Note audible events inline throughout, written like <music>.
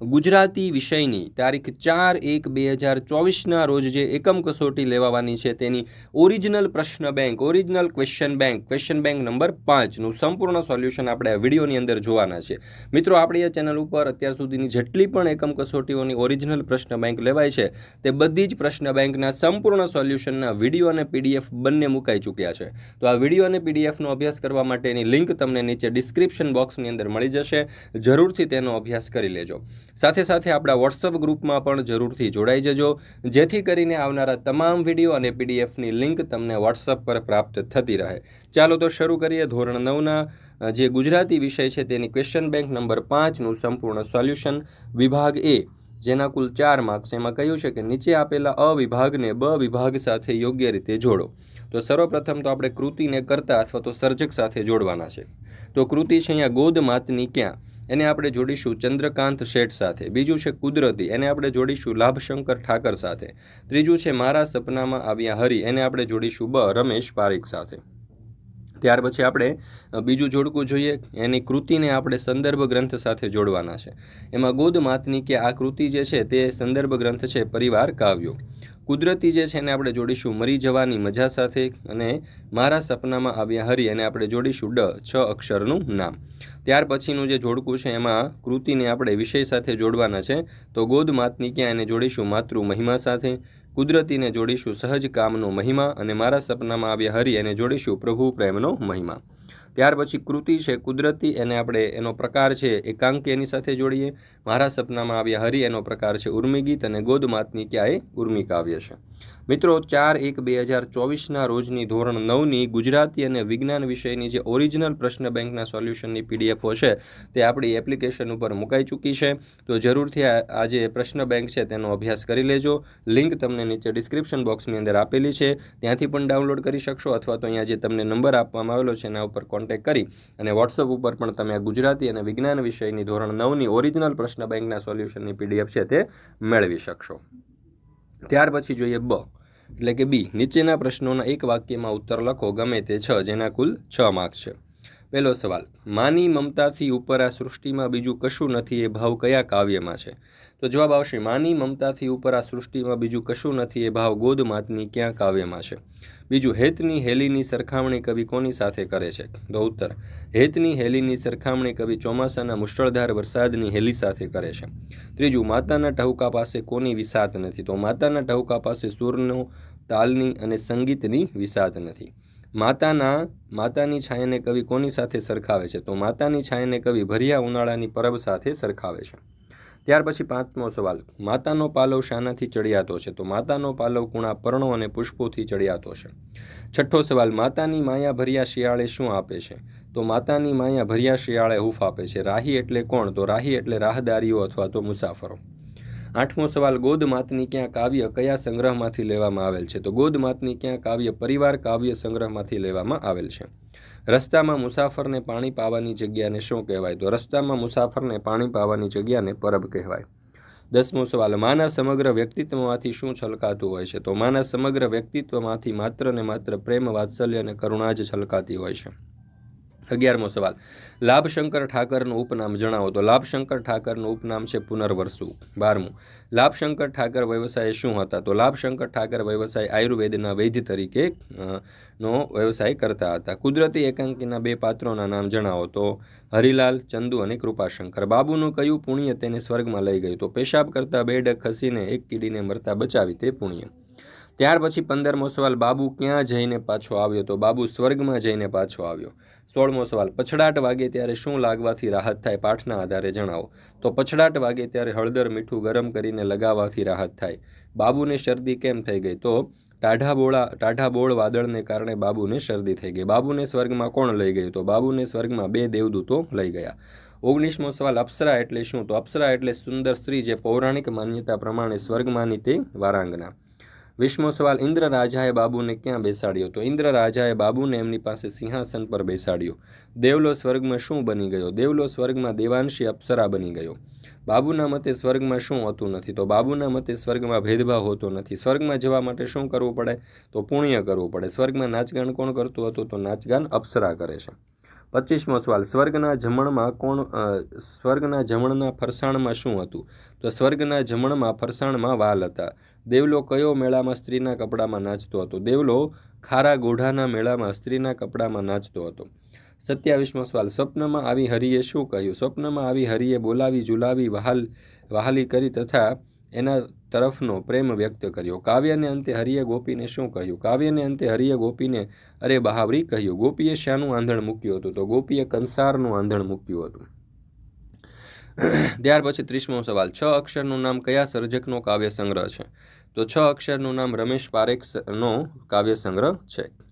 ગુજરાતી વિષયની તારીખ ચાર એક બે હજાર ચોવીસના રોજ જે એકમ કસોટી લેવાવાની છે તેની ઓરિજિનલ પ્રશ્ન bank, original question bank question bank number પાંચનું સંપૂર્ણ સોલ્યુશન આપણે આ વિડીયોની અંદર જોવાના છે. મિત્રો, આપણી આ ચેનલ ઉપર અત્યાર સુધીની જેટલી પણ એકમ કસોટીઓની ઓરિજિનલ પ્રશ્ન બેંક લેવાય છે, તે બધી જ પ્રશ્ન બેંકના સંપૂર્ણ સોલ્યુશનના વીડિયો અને પીડીએફ બંને મુકાઈ ચૂક્યા છે. તો આ વીડિયો અને પીડીએફનો અભ્યાસ કરવા માટેની લિંક તમને નીચે ડિસ્ક્રિપ્શન બોક્સની અંદર મળી જશે. જરૂરથી તેનો અભ્યાસ કરી લેજો. સાથે સાથે આપણા વોટ્સઅપ ગ્રુપમાં પણ જરૂરથી જોડાઈ જજો. જેથી કરીને આવનારા તમામ વીડિયો અને પીડીએફની લિંક તમને વોટ્સઅપ પર પ્રાપ્ત થતી રહે. ચાલો તો શરૂ કરીએ ધોરણ નવના જે ગુજરાતી વિષય છે તેની ક્વેશ્ચન બેંક નંબર પાંચનું સંપૂર્ણ સોલ્યુશન વિભાગ એ. જેના કુલ ચાર માર્ક્સ એમાં કહ્યું છે કે નીચે આપેલા અ વિભાગને બ વિભાગ સાથે યોગ્ય રીતે જોડો. તો સર્વપ્રથમ તો આપણે કૃતિને કરતા અથવા તો સર્જક સાથે જોડવાના છે. તો કૃતિ છે અહીંયા ગોદ માતની ક્યાં? એને આપણે જોડીશું ચંદ્રકાંત શેઠ સાથે. બીજું છે કુદરતી, એને આપણે જોડીશું લાભશંકર ઠાકર સાથે. ત્રીજું છે મારા સપનામાં આવ્યા હરી, એને આપણે જોડીશું બ, રમેશ પારીખ સાથે. ત્યાર પછી આપણે બીજું જોડકું જોઈએ, એની કૃતિને આપણે સંદર્ભ ગ્રંથ સાથે જોડવાના છે. એમાં ગોદ માતની કે આ કૃતિ જે છે તે સંદર્ભ ગ્રંથ છે, પરિવાર કાવ્યો. કુદરતી જે છે એને આપણે જોડીશું મરી જવાની મજા સાથે અને મારા સપનામાં આવ્યા હરી એને આપણે જોડીશું ડ, છ અક્ષરનું નામ. ત્યાર પછીનું જે જોડકું છે એમાં કૃતિને આપણે વિષય સાથે જોડવાના છે. તો ગોદ માતની ક્યાં એને જોડીશું માતૃ મહિમા સાથે. કુદરતીને જોડીશું સહજ કામનો મહિમા અને મારા સપનામાં આવ્યા હરી એને જોડીશું પ્રભુ પ્રેમનો મહિમા. ત્યાર પછી કૃતિ છે, કુદરતી એને આપણે એનો પ્રકાર છે, એકાંકી એની સાથે જોડીએ. મારા સપનામાં આવ્યા હરિ એનો પ્રકાર છે ઉર્મિગીત અને ગોદમાતની માતની ક્યાં એ ઉર્મી કાવ્ય છે. મિત્રો, ચાર એક બે હજાર ચોવીસના રોજની ધોરણ નવની ગુજરાતી અને વિજ્ઞાન વિષયની જે ઓરિજિનલ પ્રશ્ન બેંકના સોલ્યુશનની પીડીએફો છે, તે આપણી એપ્લિકેશન ઉપર મુકાઈ ચૂકી છે. તો જરૂરથી આ જે પ્રશ્ન બેંક છે, તેનો અભ્યાસ કરી લેજો. લિંક તમને નીચે ડિસ્ક્રિપ્શન બોક્સની અંદર આપેલી છે. ત્યાંથી પણ ડાઉનલોડ કરી શકશો અથવા તો અહીંયા જે તમને નંબર આપવામાં આવેલો છે, એના ઉપર કોન્ટેક્ટ કરી અને વોટ્સઅપ ઉપર પણ તમે આ ગુજરાતી અને વિજ્ઞાન વિષયની ધોરણ નવની ઓરિજિનલ પ્રશ્ન બેંકના સોલ્યુશનની પીડીએફ છે, તે મેળવી શકશો. ત્યાર પછી જોઈએ બ. એટલે કે બી, નીચેના પ્રશ્નોના એક વાક્યમાં ઉત્તર લખો, ગમે તે છ, જેના કુલ છ માર્ક્સ છે. પહેલો સવાલ, માની મમતાથી ઉપર આ સૃષ્ટિમાં બીજું કશું નથી એ ભાવ કયા કાવ્યમાં છે? તો જવાબ આવશે, માની મમતાથી ઉપર આ સૃષ્ટિમાં બીજું કશું નથી એ ભાવ ગોદમાતની ક્યાં કાવ્યમાં છે? બીજું, હેતની હેલીની સરખામણી કવિ કોની સાથે કરે છે? તો ઉત્તર, હેતની હેલીની સરખામણી કવિ ચોમાસાના મુશળધાર વરસાદની હેલી સાથે કરે છે. ત્રીજું, માતાના ટહુકા પાસે કોની વિસાત નથી? તો માતાના ટહુકા પાસે સૂરનો, તાલની અને સંગીતની વિસાત નથી. માતાના, માતાની છાયાને કવિ કોની સાથે સરખાવે છે? તો માતાની છાયાને કવિ ભર્યા ઉનાળાની પરબ સાથે સરખાવે છે. ત્યાર પછી પાંચમો સવાલ. માતાનો પાલવ શાનાથી ચડિયાતો છે? તો માતાનો પાલવ કુણા પર્ણો અને પુષ્પોથી ચડિયાતો છે. છઠ્ઠો સવાલ. માતાની માયા ભર્યા શિયાળે શું આપે છે? તો માતાની માયા ભર્યા શિયાળે હૂફ આપે છે. રાહી એટલે કોણ? તો રાહી એટલે રાહદારીઓ અથવા તો મુસાફરો. આઠમો સવાલ ગોદમાતની ક્યાં કાવ્ય કયા સંગ્રહમાંથી લેવામાં આવેલ છે? તો ગોદમાતની ક્યાં કાવ્ય પરિવાર કાવ્ય સંગ્રહમાંથી લેવામાં આવેલ છે. રસ્તામાં મુસાફરને પાણી પાવાની જગ્યાને શું કહેવાય? તો રસ્તામાં મુસાફરને પાણી પાવાની જગ્યાને પરબ કહેવાય. દસમો સવાલ, માના સમગ્ર વ્યક્તિત્વમાંથી શું છલકાતું હોય છે? તો માના સમગ્ર વ્યક્તિત્વમાંથી માત્ર ને માત્ર પ્રેમ, વાત્સલ્ય અને કરુણા જ છલકાતી હોય છે. અગિયારમો સવાલ. લાભશંકર ઠાકરનું ઉપનામ જણાવો તો લાભશંકર ઠાકરનું ઉપનામ છે પુનર્વસુ. બારમું. લાભશંકર ઠાકર વ્યવસાય શું હતા? તો લાભશંકર ઠાકર વ્યવસાય આયુર્વેદના વૈદ્ય તરીકે નો વ્યવસાય કરતા હતા. કુદરતી એકાંકીના બે પાત્રોના નામ જણાવો તો હરિલાલ, ચંદુ અને કૃપાશંકર. બાબુનું કયું પુણ્ય તેને સ્વર્ગમાં લઈ ગયું? તો પેશાબ કરતા બે ડગ ખસીને એક કીડીને મરતા બચાવી તે પુણ્ય. ત્યાર પછી પંદરમો સવાલ, બાબુ ક્યાં જઈને પાછો આવ્યો? તો બાબુ સ્વર્ગમાં જઈને પાછો આવ્યો. સોળમો સવાલ, પછડાટ વાગે ત્યારે શું લાગવાથી રાહત થાય પાઠના આધારે જણાવો. તો પછડાટ વાગે ત્યારે હળદર મીઠું ગરમ કરીને લગાવવાથી રાહત થાય. બાબુને શરદી કેમ થઈ ગઈ? તો ટાઢા બોળા, ટાઢા બોળ વાદળને કારણે બાબુને શરદી થઈ ગઈ. બાબુને સ્વર્ગમાં કોણ લઈ ગયું? તો બાબુને સ્વર્ગમાં બે દેવદૂતો લઈ ગયા. ઓગણીસમો સવાલ, અપ્સરા એટલે શું? તો અપ્સરા એટલે સુંદર સ્ત્રી જે પૌરાણિક માન્યતા પ્રમાણે સ્વર્ગમાંની તે વારાંગના. વીસમો સવાલ, ઇન્દ્ર રાજાએ બાબુને ક્યાં બેસાડ્યો? તો ઇન્દ્ર રાજાએ બાબુને એમની પાસે સિંહાસન પર બેસાડ્યો. દેવલો સ્વર્ગમાં શું બની ગયો? દેવલો સ્વર્ગમાં દેવાંશી અપ્સરા બની ગયો. બાબુના મતે સ્વર્ગમાં શું હોતું નથી? તો બાબુના મતે સ્વર્ગમાં ભેદભાવ હોતો નથી. સ્વર્ગમાં જવા માટે શું કરવું પડે? તો પુણ્ય કરવું પડે. સ્વર્ગમાં નાચગાન કોણ કરતું હતું? તો નાચગાન અપ્સરા કરે છે. પચીસમો સવાલ, સ્વર્ગના જમણમાં કોણ સ્વર્ગના જમણના ફરસાણમાં શું હતું? તો સ્વર્ગના જમણમાં ફરસાણમાં વાલ હતા. દેવલો કયો મેળામાં સ્ત્રીના કપડામાં નાચતો હતો? દેવલો ખારા ગોઢાના મેળામાં સ્ત્રીના કપડામાં નાચતો હતો. સત્યાવીસમો સવાલ, સ્વપ્નમાં આવી હરિએ શું કહ્યું? સ્વપ્નમાં આવી હરિએ બોલાવી ઝુલાવી વહાલ, વહાલી કરી તથા એના તરફનો પ્રેમ વ્યક્ત કર્યો. કાવ્યને અંતે હરિએ ગોપીને શું કહ્યું? કાવ્યને અંતે હરિએ ગોપીને, અરે બહાવરી, કહ્યું. ગોપીએ શાનું આંધણ મૂક્યું હતું? તો ગોપીએ કંસારનું આંધણ મૂક્યું હતું. ત્યાર પછી ત્રીસમો સવાલ. છ અક્ષરનું નામ કયા સર્જકનો કાવ્ય સંગ્રહ છે? તો છ અક્ષરનું નામ રમેશ પારેખનો કાવ્ય સંગ્રહ છે.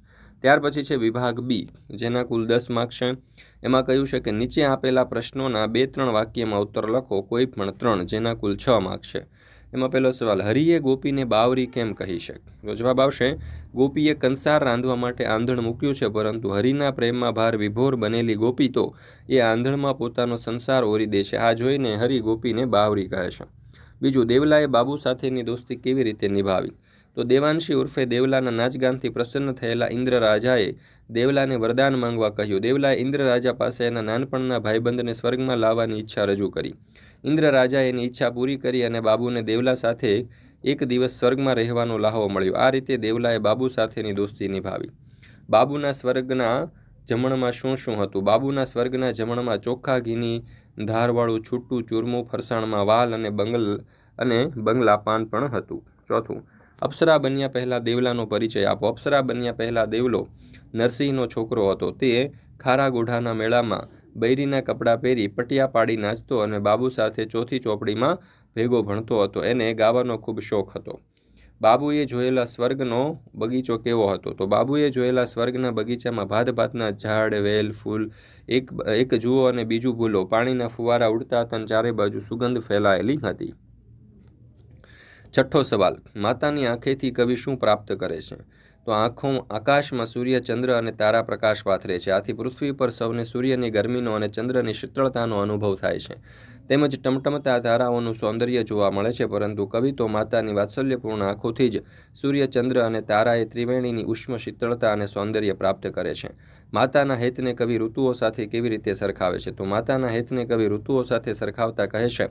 ત્યાર પછી છે વિભાગ બી, જેના કુલ દસ માર્ક્સ છે. એમાં કહ્યું છે કે નીચે આપેલા પ્રશ્નોના બે ત્રણ વાક્યમાં ઉત્તર લખો, કોઈ પણ ત્રણ, જેના કુલ છ માર્ક્સ છે. એમાં પહેલો સવાલ, હરિએ ગોપીને બાવરી કેમ કહી છે? તો જવાબ આવશે, ગોપીએ કંસાર રાંધવા માટે આંધણ મૂક્યું છે, પરંતુ હરિના પ્રેમમાં ભાર વિભોર બનેલી ગોપી તો એ આંધણમાં પોતાનો સંસાર ઓરી દે છે. આ જોઈને હરિ ગોપીને બાવરી કહે છે. બીજું, દેવલાએ બાબુ સાથેની દોસ્તી કેવી રીતે નિભાવી? તો દેવાંશી ઉર્ફે દેવલાના નાચગાનથી પ્રસન્ન થયેલા ઇન્દ્ર રાજાએ દેવલાને વરદાન માંગવા કહ્યું. દેવલાએ ઇન્દ્ર રાજા પાસે એના નાનપણના ભાઈબંધને સ્વર્ગમાં લાવવાની ઈચ્છા રજૂ કરી. ઇન્દ્ર રાજાએ એની ઈચ્છા પૂરી કરી અને બાબુને દેવલા સાથે એક દિવસ સ્વર્ગમાં રહેવાનો લાહવો મળ્યો. આ રીતે દેવલાએ બાબુ સાથેની દોસ્તી નિભાવી. બાબુના સ્વર્ગના જમણમાં શું શું હતું? બાબુના સ્વર્ગના જમણમાં ચોખ્ખા ઘીની ધારવાળું છૂટું ચૂરમું ફરસાણમાં વાલ અને બંગલ અને બંગલા પાન પણ હતું. ચોથું અપ્સરા બન્યા પહેલાં દેવલાનો પરિચય આપો. અપ્સરા બન્યા પહેલાં દેવલો નરસિંહનો છોકરો હતો. તે ખારા ગોઢાના મેળામાં બૈરીના કપડાં પહેરી પટિયા પાડી નાચતો અને બાબુ સાથે ચોથી ચોપડીમાં ભેગો ભણતો હતો. એને ગાવાનો ખૂબ શોખ હતો. બાબુએ જોયેલા સ્વર્ગનો બગીચો કેવો હતો? તો બાબુએ જોયેલા સ્વર્ગના બગીચામાં ભાત, ભાતના ઝાડ, વેલ, ફૂલ, એક એક જુઓ અને બીજું ભૂલો. પાણીના ફુવારા ઉડતા હતા અને ચારે બાજુ સુગંધ ફેલાયેલી હતી. છઠ્ઠો સવાલ, માતાની આંખેથી કવિ શું પ્રાપ્ત કરે છે? તો આંખો, આકાશમાં સૂર્ય, ચંદ્ર અને તારા પ્રકાશ પાથરે છે. આથી પૃથ્વી પર સૌને સૂર્યની ગરમીનો અને ચંદ્રની શીતળતાનો અનુભવ થાય છે. તેમજ ટમટમતા ધારાઓનું સૌંદર્ય જોવા મળે છે, પરંતુ કવિ તો માતાની વાત્સલ્યપૂર્ણ આંખોથી જ સૂર્યચંદ્ર અને તારાએ ત્રિવેણીની ઉષ્મ શીતળતા અને સૌંદર્ય પ્રાપ્ત કરે છે. માતાના હેતને કવિ ઋતુઓ સાથે કેવી રીતે સરખાવે છે? તો માતાના હેતને કવિ ઋતુઓ સાથે સરખાવતા કહે છે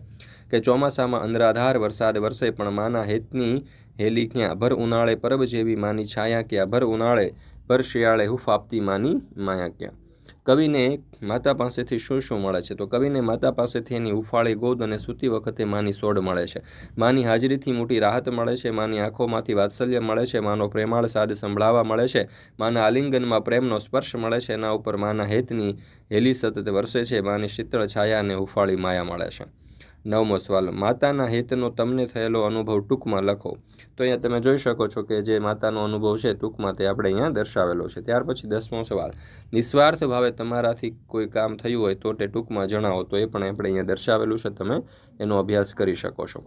કે, ચોમાસામાં અંધરાધાર વરસાદ વરસે પણ માના હેતની હેલી ક્યાં? ભર ઉનાળે પરબ જેવી માની છાયા ક્યાં? ભર ઉનાળે ભર શિયાળે હુફ આપતી માની માયા ક્યાં? કવિને માતા પાસેથી શું શું મળે છે? તો કવિને માતા પાસેથી એની ઉફાળી ગોદ અને સૂતી વખતે માની સોડ મળે છે. માની હાજરીથી મોટી રાહત મળે છે, માની આંખોમાંથી વાત્સલ્ય મળે છે, માનો પ્રેમાળ સાદ સંભળાવા મળે છે, માના આલિંગનમાં પ્રેમનો સ્પર્શ મળે છે, એના ઉપર માના હેતની હેલી સતત વરસે છે, માની શીતળ છાયા અને ઉફાળી માયા મળે છે. નવમો સવાલ, માતાના હિતનો તમને થયેલો અનુભવ ટૂંકમાં લખો. તો અહીંયા તમે જોઈ શકો છો કે જે માતાનો અનુભવ છે ટૂંકમાં તે આપણે અહીંયા દર્શાવેલો છે. ત્યાર પછી દસમો સવાલ, નિસ્વાર્થ ભાવે તમારાથી કોઈ કામ થયું હોય તો તે ટૂંકમાં જણાવો, તો એ પણ આપણે અહીંયા દર્શાવેલું છે, તમે એનો અભ્યાસ કરી શકો છો.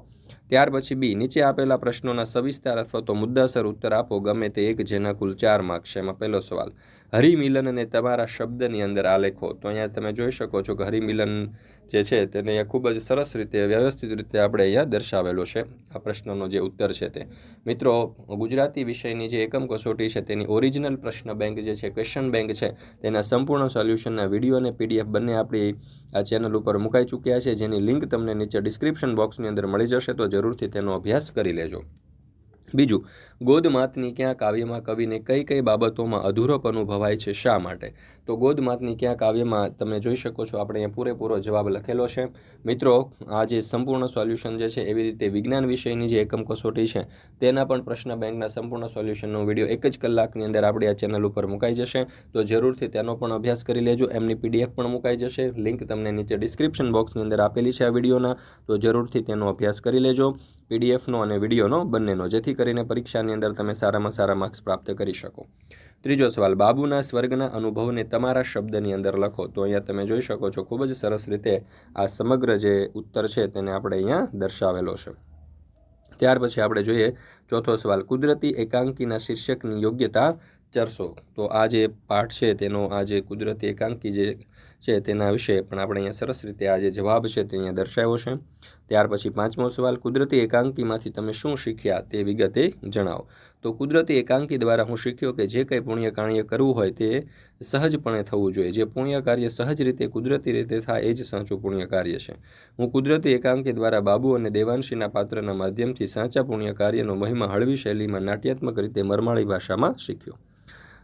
ત્યાર પછી બી, નીચે આપેલા પ્રશ્નોના સવિસ્તાર અથવા તો મુદ્દાસર ઉત્તર આપો, ગમે તે એક જેના કુલ ચાર માર્ક છે. એમાં પહેલો સવાલ હરિમિલનને તમારા શબ્દની અંદર આલેખો. તો અહીંયા તમે જોઈ શકો છો કે હરિમિલન જે છે તેને અહીંયા ખૂબ જ સરસ રીતે, વ્યવસ્થિત રીતે આપણે અહીંયા દર્શાવેલો છે. આ પ્રશ્નનો જે ઉત્તર છે તે. મિત્રો, ગુજરાતી વિષયની જે એકમ કસોટી છે તેની ઓરિજિનલ પ્રશ્ન બેંક જે છે, ક્વેશ્ચન બેંક છે, તેના સંપૂર્ણ સોલ્યુશનના વીડિયો અને પીડીએફ બંને આપણી આ ચેનલ ઉપર મુકાઈ ચૂક્યા છે. જેની લિંક તમને નીચે ડિસ્ક્રિપ્શન બોક્સની અંદર મળી જશે, તો જરૂરથી તેનો અભ્યાસ કરી લેજો. બીજું, ગોદમાતની ક્યાં કાવ્યમાં કવિને કઈ કઈ બાબતોમાં અધૂરોપ અનુભવાય છે શા માટે? તો ગોદમાતની ક્યાં કાવ્યમાં તમે જોઈ શકો છો, આપણે અહીંયા પૂરેપૂરો જવાબ લખેલો છે. મિત્રો, આ જે સંપૂર્ણ સોલ્યુશન જે છે, એવી રીતે વિજ્ઞાન વિષયની જે એકમ કસોટી છે, તેના પણ પ્રશ્ન બેંકના સંપૂર્ણ સોલ્યુશનનો વીડિયો એક જ કલાકની અંદર આપણી આ ચેનલ ઉપર મુકાઈ જશે. તો જરૂરથી તેનો પણ અભ્યાસ કરી લેજો, એમની પીડીએફ પણ મુકાઈ જશે. લિંક તમને નીચે ડિસ્ક્રિપ્શન બોક્સની અંદર આપેલી છે આ વિડીયોના. તો જરૂરથી તેનો અભ્યાસ કરી લેજો. પીડીએફનો અને વિડીયોનો બંનેનો, જેથી કરીને પરીક્ષાની અંદર તમે સારામાં સારા માર્ક્સ પ્રાપ્ત કરી શકો. ત્રીજો સવાલ, બાબુના સ્વર્ગના અનુભવને તમારા શબ્દની અંદર લખો. તો અહીંયા તમે જોઈ શકો છો, ખૂબ જ સરસ રીતે આ સમગ્ર જે ઉત્તર છે તેને આપણે અહીંયા દર્શાવેલો છે. ત્યાર પછી આપણે જોઈએ, ચોથો સવાલ, કુદરતી એકાંકીના શીર્ષકની યોગ્યતા ચરસો તો આ જે પાઠ છે, તેનો આ જે કુદરતી એકાંકી જે છે તેના વિશે પણ આપણે અહીંયા સરસ રીતે આ જે જવાબ છે તે અહીંયા દર્શાવ્યો છે. ત્યાર પછી પાંચમો સવાલ, કુદરતી એકાંકીમાંથી તમે શું શીખ્યા તે વિગતે જણાવો. તો કુદરતી એકાંકી દ્વારા હું શીખ્યો કે જે કંઈ પુણ્ય કાર્ય કરવું હોય તે સહજપણે થવું જોઈએ. જે પુણ્ય કાર્ય સહજ રીતે, કુદરતી રીતે થાય એ જ સાચું પુણ્ય કાર્ય છે. હું કુદરતી એકાંકી દ્વારા બાબુ અને દેવાંશીના પાત્રના માધ્યમથી સાચા પુણ્ય કાર્યનો મહિમા હળવી શૈલીમાં નાટ્યાત્મક રીતે મરમાળી ભાષામાં શીખ્યો.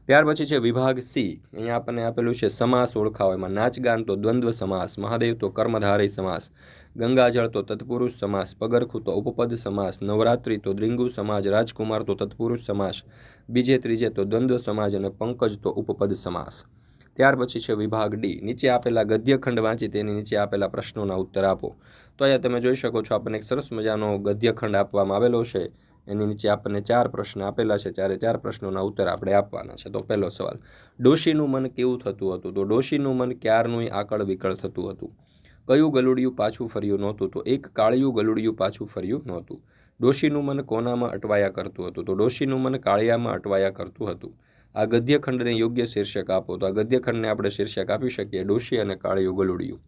ત્યાર પછી છે વિભાગ સી. અહીંયા આપણને આપેલું છે સમાસ ઓળખાવો. એમાં નાચગાન તો દ્વંદ્વ સમાસ, મહાદેવ તો કર્મધારય સમાસ, ગંગાજળ તો તત્પુરુષ સમાસ, પગરખું તો ઉપપદ સમાસ, નવરાત્રિ તો દ્રિંગુ સમાજ, રાજકુમાર તો તત્પુરુષ સમાસ, બીજે ત્રીજે તો દ્વંદ્વ સમાજ અને પંકજ તો ઉપપદ સમાસ. ત્યાર પછી છે વિભાગ ડી. નીચે આપેલા ગદ્યખંડ વાંચી તેની નીચે આપેલા પ્રશ્નોના ઉત્તર આપો. તો અહીંયા તમે જોઈ શકો છો આપણને એક સરસ મજાનો ગદ્યખંડ આપવામાં આવેલો છે. એની નીચે આપણને ચાર પ્રશ્ન આપેલા છે. ચારે ચાર પ્રશ્નોના ઉત્તર આપણે આપવાના છે. તો પહેલો સવાલ, ડોશીનું મન કેવું થતું હતું? તો ડોશીનું મન ક્યારનું આકળ વિકળ થતું હતું? કયું ગલુડિયું પાછું ફર્યું નહોતું? તો એક કાળિયું ગલુડિયું પાછું ફર્યું નહોતું. ડોશીનું મન કોનામાં અટવાયા કરતું હતું? તો ડોશીનું મન કાળિયામાં અટવાયા કરતું હતું. આ ગદ્યખંડને યોગ્ય શીર્ષક આપો. તો આ ગદ્યખંડને આપણે શીર્ષક આપી શકીએ, ડોશી અને કાળિયું ગલુડિયું.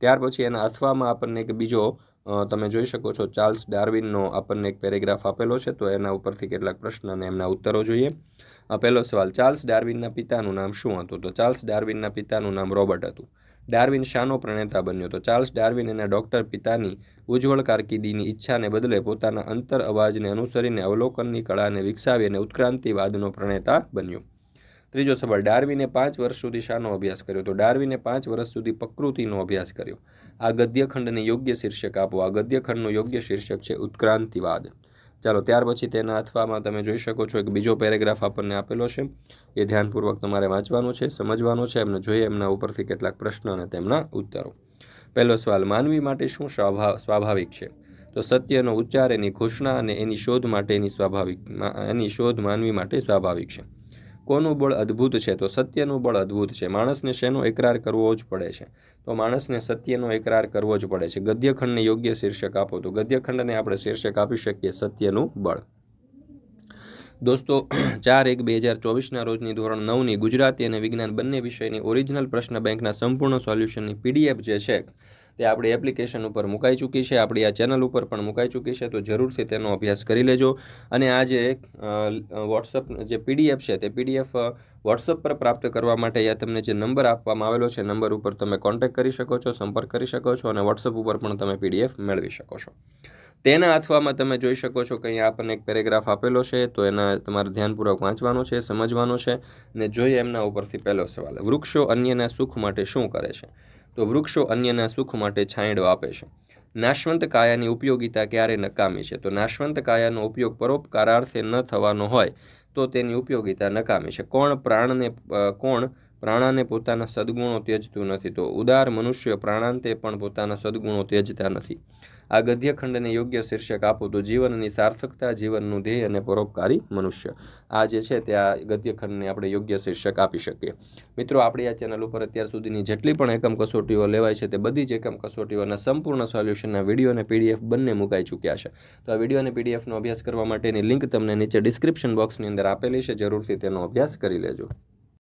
ત્યાર પછી એના અથવામાં આપણને એક બીજો તમે જોઈ શકો છો, ચાર્લ્સ ડાર્વિનનો આપણને એક પેરેગ્રાફ આપેલો છે, તો એના ઉપરથી કેટલાક પ્રશ્ન અને એમના ઉત્તરો જોઈએ. પહેલો સવાલ, ચાર્લ્સ ડાર્વિનના પિતાનું નામ શું હતું? તો ચાર્લ્સ ડાર્વિનના પિતાનું નામ રોબર્ટ હતું. ડાર્વિન શાનો પ્રણેતા બન્યો. તો ચાર્લ્સ ડાર્વિન એના ડૉક્ટર પિતાની ઉજ્જવળ કારકિર્દીની ઈચ્છાને બદલે પોતાના અંતર અવાજને અનુસરીને અવલોકનની કળાને વિકસાવી અને ઉત્ક્રાંતિવાદનો પ્રણેતા બન્યો. ત્રીજો સવાલ, ડાર્વિને પાંચ વર્ષ સુધી શાનો અભ્યાસ કર્યો? તો ડાર્વિને પાંચ વર્ષ સુધી પ્રકૃતિનો અભ્યાસ કર્યો. આ ગદ્યખંડને યોગ્ય શીર્ષક આપો. આ ગદ્યખંડનું યોગ્ય શીર્ષક છે ઉત્ક્રાંતિવાદ. ચાલો, ત્યાર પછી તેના અથવામાં તમે જોઈ શકો છો, એક બીજો પેરેગ્રાફ આપણને આપેલો છે. એ ધ્યાનપૂર્વક તમારે વાંચવાનો છે, સમજવાનો છે, એમને જોઈએ, એમના ઉપરથી કેટલાક પ્રશ્ન અને તેમના ઉત્તરો. પહેલો સવાલ, માનવી માટે શું સ્વાભાવિક છે? તો સત્યનો ઉચ્ચાર એની ઘોષણા અને એની શોધ માટેની સ્વાભાવિક એની શોધ માનવી માટે સ્વાભાવિક છે. કોનું બળ અદ્ભુત છે, તો સત્યનું બળ અદ્ભુત છે. માણસને શેનો એકરાર કરવો જ પડે છે? તો માણસને સત્યનો એકરાર કરવો જ પડે છે. ગદ્યખંડને યોગ્ય શીર્ષક આપો તો ગદ્યખંડને આપણે શીર્ષક આપી શકીએ સત્યનું બળ. દોસ્તો, <clears throat> ચાર એક બે હજાર ચોવીસના રોજની ધોરણ નવની ગુજરાતી અને વિજ્ઞાન બંને વિષયની ઓરિજિનલ પ્રશ્ન બેંકના સંપૂર્ણ સોલ્યુશનની પીડીએફ જે છે તે આપણી એપ્લિકેશન ઉપર મુકાઈ ચૂકી છે, આપણી આ ચેનલ ઉપર પણ મુકાઈ ચૂકી છે, તો જરૂરથી તેનો અભ્યાસ કરી લેજો. અને આ જે વોટ્સઅપ જે પીડીએફ છે, તે પીડીએફ વોટ્સઅપ પર પ્રાપ્ત કરવા માટે યા તમને જે નંબર આપવામાં આવેલો છે, નંબર ઉપર તમે કોન્ટેક્ટ કરી શકો છો, સંપર્ક કરી શકો છો અને વોટ્સઅપ ઉપર પણ તમે પીડીએફ મેળવી શકો છો. તેના અથવામાં તમે જોઈ શકો છો કે અહીંયા આપણને એક પેરેગ્રાફ આપેલો છે, તો એના તમારે ધ્યાનપૂર્વક વાંચવાનો છે, સમજવાનો છે અને જોઈએ એમના ઉપરથી પહેલો સવાલ. વૃક્ષો અન્યના સુખ માટે શું કરે છે? તો વૃક્ષો અન્યના સુખ માટે છાંયડો આપે છે. નાશવંત કાયાની ઉપયોગિતા ક્યારે નકામી છે? તો નાશવંત કાયાનો ઉપયોગ પરોપકારાર્થે ન થવાનો હોય તો તેની ઉપયોગિતા નકામી છે. કોણ પ્રાણને કોણ પ્રાણાને પોતાના સદગુણો ત્યજતું નથી, તો ઉદાર મનુષ્ય પ્રાણાંતે પણ પોતાના સદગુણો ત્યજતા નથી. આ ગદ્યખંડને યોગ્ય શીર્ષક આપો તો જીવનની સાર્થકતા, જીવનનું ધ્યેય અને પરોપકારી મનુષ્ય. આ જે છે તે આ ગદ્યખંડને આપણે યોગ્ય શીર્ષક આપી શકીએ. મિત્રો, આપણી આ ચેનલ ઉપર અત્યાર સુધીની જેટલી પણ એકમ કસોટીઓ લેવાય છે તે બધી જ એકમ કસોટીઓના સંપૂર્ણ સોલ્યુશનના વીડિયો અને પીડીએફ બંને મુકાઈ ચૂક્યા છે. તો આ વીડિયો અને પીડીએફનો અભ્યાસ કરવા માટેની લિંક તમને નીચે ડિસ્ક્રિપ્શન બોક્સની અંદર આપેલી છે, જરૂરથી તેનો અભ્યાસ કરી લેજો.